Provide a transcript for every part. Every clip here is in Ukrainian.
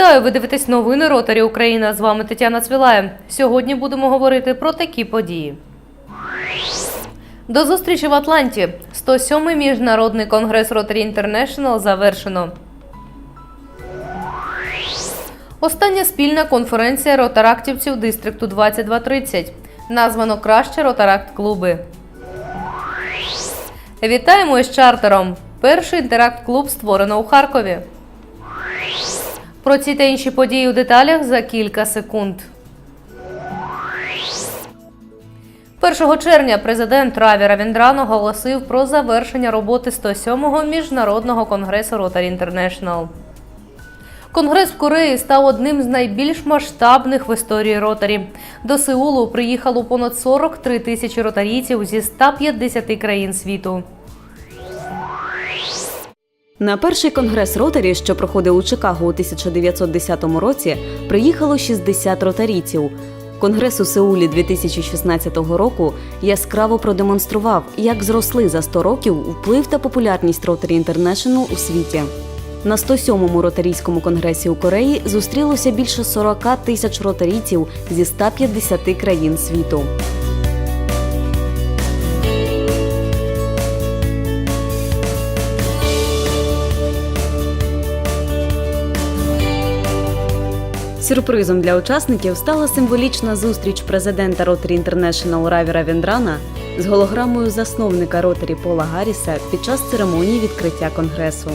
Вітаю! Ви дивитесь новини Ротарі Україна. З вами Тетяна Цвілає. Сьогодні будемо говорити про такі події. До зустрічі в Атланті. 107-й міжнародний конгрес Ротарі Інтернешнл завершено. Остання спільна конференція ротарактівців дистрикту 2230. Названо краще ротаракт клуби. Вітаємо із чартером. Перший інтеракт-клуб створено у Харкові. Про ці та інші події у деталях за кілька секунд. 1 червня президент Раві Равіндран оголосив про завершення роботи 107-го міжнародного конгресу Rotary International. Конгрес в Кореї став одним з найбільш масштабних в історії ротарі. До Сеулу приїхало понад 43 тисячі ротарійців зі 150 країн світу. На перший конгрес ротарі, що проходив у Чикаго у 1910 році, приїхало 60 ротарійців. Конгрес у Сеулі 2016 року яскраво продемонстрував, як зросли за 100 років вплив та популярність Rotary International у світі. На 107-му ротарійському конгресі у Кореї зустрілося більше 40 тисяч ротарійців зі 150 країн світу. Сюрпризом для учасників стала символічна зустріч президента Rotary International Раві Равіндрана з голограмою засновника Rotary Пола Гарріса під час церемонії відкриття конгресу.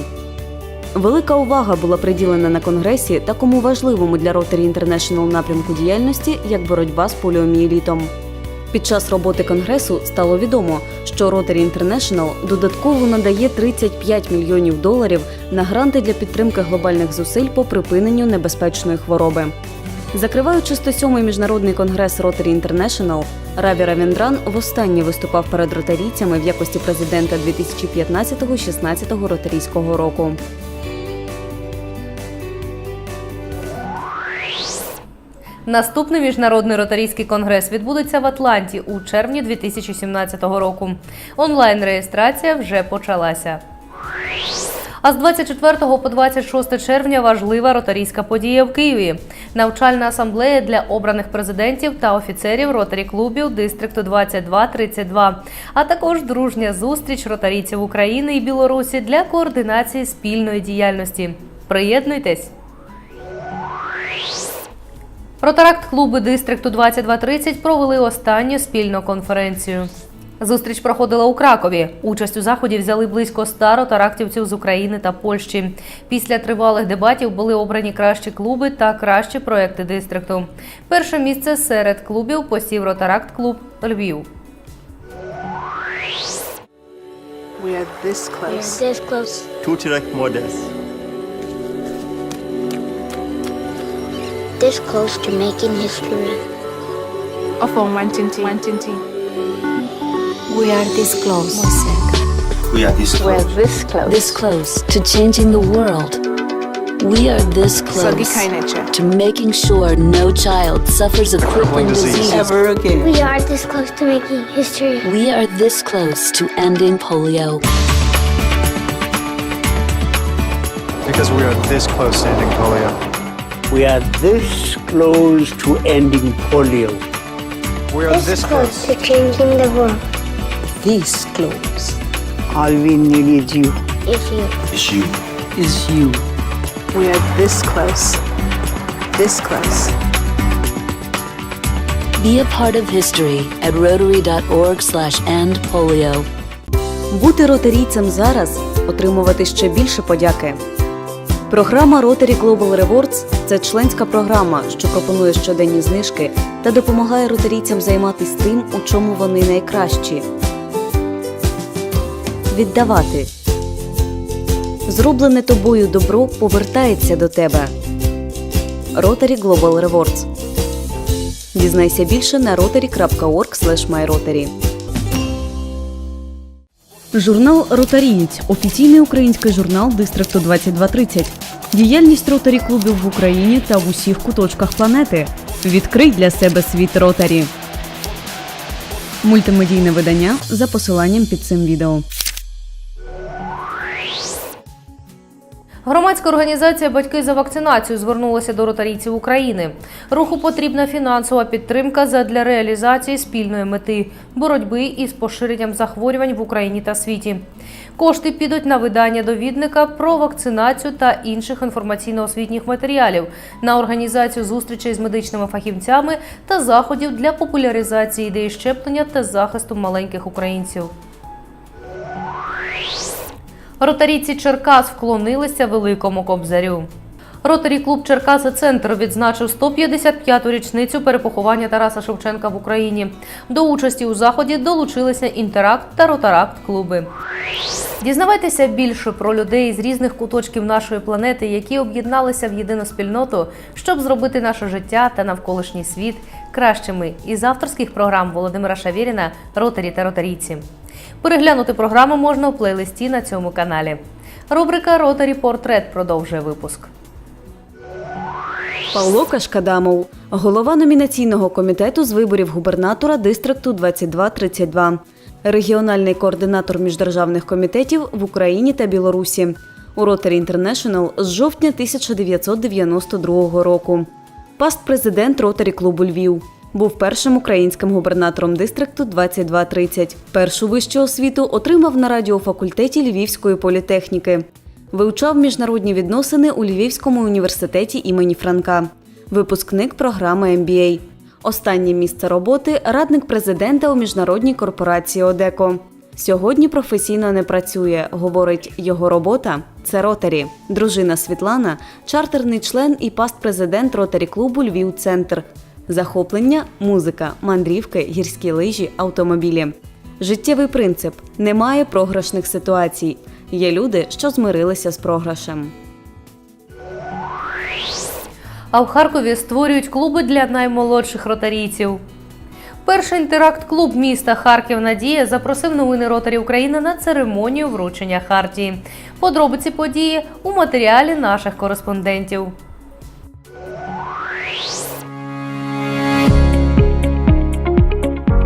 Велика увага була приділена на конгресі такому важливому для Rotary International напрямку діяльності, як боротьба з поліомієлітом. Під час роботи конгресу стало відомо, що Rotary International додатково надає 35 мільйонів доларів на гранти для підтримки глобальних зусиль по припиненню небезпечної хвороби. Закриваючи 107-й міжнародний конгрес Rotary International, Раві Равіндран востаннє виступав перед ротарійцями в якості президента 2015-16 ротарійського року. Наступний міжнародний ротарійський конгрес відбудеться в Атланті у червні 2017 року. Онлайн-реєстрація вже почалася. А з 24 по 26 червня важлива ротарійська подія в Києві. Навчальна асамблея для обраних президентів та офіцерів ротарі клубів дистрикту 2232, а також дружня зустріч ротарійців України і Білорусі для координації спільної діяльності. Приєднуйтесь! Ротаракт клуби дистрикту 2230 провели останню спільну конференцію. Зустріч проходила у Кракові. Участь у заході взяли близько 100 ротарактівців з України та Польщі. Після тривалих дебатів були обрані кращі клуби та кращі проекти дистрикту. Перше місце серед клубів посів ротаракт клуб Львів. We are this close. this close. Two direct models. This close to making history. Of all Wantinti. Wantinti. We are this close. We are this close. We are this close. This close to changing the world. We are this close to making sure no child suffers a crippling disease. Ever again. We are this close to making history. We are this close to ending polio. Because we are this close to ending polio. We are this close to ending polio. We are this close. to changing the world. This close All we need is you. Is you. It's you. is you. We are this close. This close. Be a part of history at rotary.org slash end polio. Бути ротарійцем зараз отримувати ще більше подяки. Програма Rotary Global Rewards – це членська програма, що пропонує щоденні знижки та допомагає ротарійцям займатися тим, у чому вони найкращі. Віддавати. Зроблене тобою добро повертається до тебе. Rotary Global Rewards. Дізнайся більше на rotary.org myrotary. Журнал Ротарієць офіційний український журнал Дистрикту 2230. Діяльність ротарі клубів в Україні та в усіх куточках планети. Відкрий для себе світ ротарі. Мультимедійне видання за посиланням під цим відео. Громадська організація Батьки за вакцинацію звернулася до ротарійців України. Руху потрібна фінансова підтримка задля реалізації спільної мети боротьби із поширенням захворювань в Україні та світі. Кошти підуть на видання довідника про вакцинацію та інших інформаційно-освітніх матеріалів, на організацію зустрічей з медичними фахівцями та заходів для популяризації ідеї щеплення та захисту маленьких українців. Ротарійці Черкас вклонилися великому кобзарю. Ротарі клуб Черкаси Центр відзначив 155-ту річницю перепоховання Тараса Шевченка в Україні. До участі у заході долучилися інтеракт та ротаракт клуби. Дізнавайтеся більше про людей з різних куточків нашої планети, які об'єдналися в єдину спільноту, щоб зробити наше життя та навколишній світ кращими із авторських програм Володимира Шавєріна Ротарі та ротарійці. Переглянути програму можна у плейлисті на цьому каналі. Рубрика Ротарі Портрет продовжує випуск. Павло Кашкадамов, голова номінаційного комітету з виборів губернатора дистрикту 2232, регіональний координатор міждержавних комітетів в Україні та Білорусі. У Rotary International з жовтня 1992 року. Паст президент Ротарі клубу Львів. Був першим українським губернатором дистрикту 2230. Першу вищу освіту отримав на радіофакультеті Львівської політехніки. Вивчав міжнародні відносини у Львівському університеті імені Франка. Випускник програми MBA. Останнє місце роботи радник президента у міжнародній корпорації Одеко. Сьогодні професійно не працює. Говорить, його робота це ротарі. Дружина Світлана чартерний член і паст президент ротарі клубу Львів Центр. Захоплення, музика, мандрівки, гірські лижі, автомобілі. Життєвий принцип немає програшних ситуацій. Є люди, що змирилися з програшем. А в Харкові створюють клуби для наймолодших ротарійців. Перший інтеракт-клуб міста Харків Надія запросив новини Ротарі України на церемонію вручення хартії. Подробиці події у матеріалі наших кореспондентів. –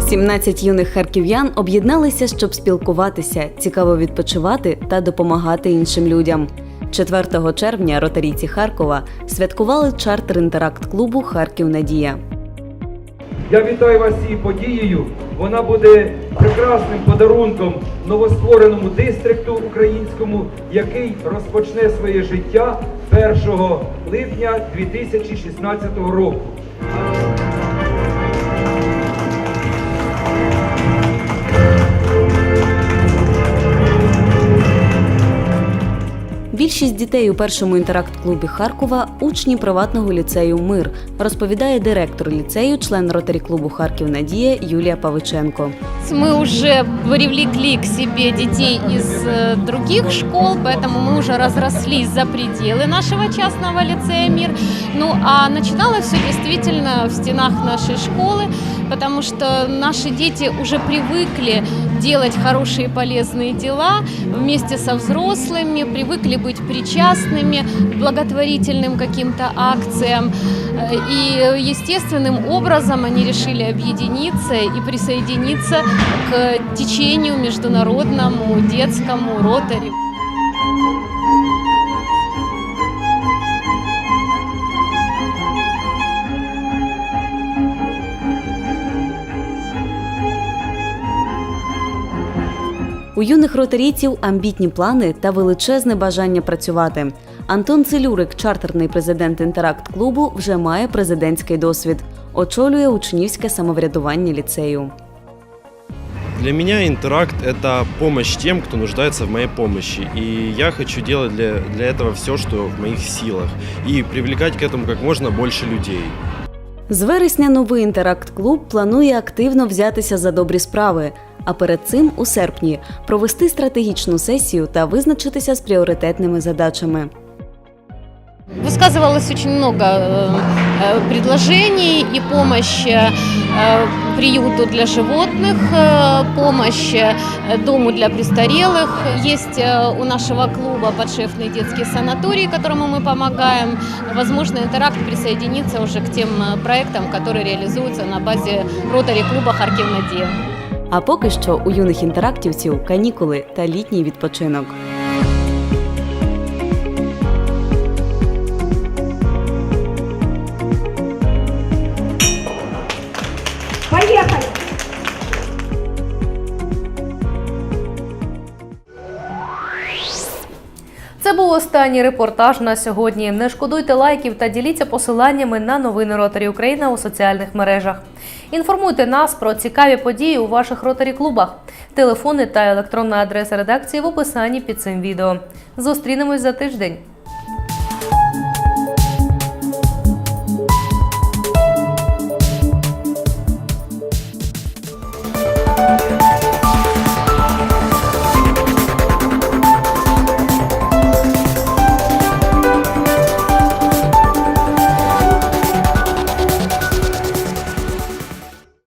17 юних харків'ян об'єдналися, щоб спілкуватися, цікаво відпочивати та допомагати іншим людям. 4 червня ротарійці Харкова святкували чартер інтеракт клубу Харків Надія. Я вітаю вас цією подією. Вона буде прекрасним подарунком новоствореному дистрикту українському, який розпочне своє життя 1 липня 2016 року. Більшість дітей у першому інтеракт-клубі Харкова учні приватного ліцею Мир, розповідає директор ліцею, член ротарі клубу Харків Надія Юлія Павиченко. Мы уже привлекли к себе детей из э, других школ, поэтому мы уже разрослись за пределы нашего частного лицея «Мир». Ну, а начиналось все действительно в стенах нашей школы, Потому что наши дети уже привыкли делать хорошие полезные дела вместе со взрослыми, привыкли быть причастными к благотворительным каким-то акциям. И естественным образом они решили объединиться и присоединиться к течению международному детскому ротари. У юних ротарійців амбітні плани та величезне бажання працювати. Антон Целюрик, чартерний президент інтеракт клубу, вже має президентський досвід. Очолює учнівське самоврядування ліцею. Для меня интеракт – это помощь тем, кто нуждается в моей помощи. И я хочу делать для, для этого все, что в моих силах. И привлекать к этому как можно больше людей. З вересня новий інтеракт-клуб планує активно взятися за добрі справи. А перед цим у серпні провести стратегічну сесію та визначитися з пріоритетними задачами. Высказывалось очень много э, э, предложений и помощь э, приюту для животных, э, помощь э, дому для престарелых. Есть э, у нашего клуба подшефный детский санаторий, которому мы помогаем. Возможно, Интеракт присоединится уже к тем э, проектам, которые реализуются на базе ротари клуба Харків Надія. А поки що у юних інтерактівців канікули та літній відпочинок. Останній репортаж на сьогодні. Не шкодуйте лайків та діліться посиланнями на новини Ротарі Україна у соціальних мережах. Інформуйте нас про цікаві події у ваших ротарі клубах. Телефони та електронна адреса редакції в описанні під цим відео. Зустрінемось за тиждень.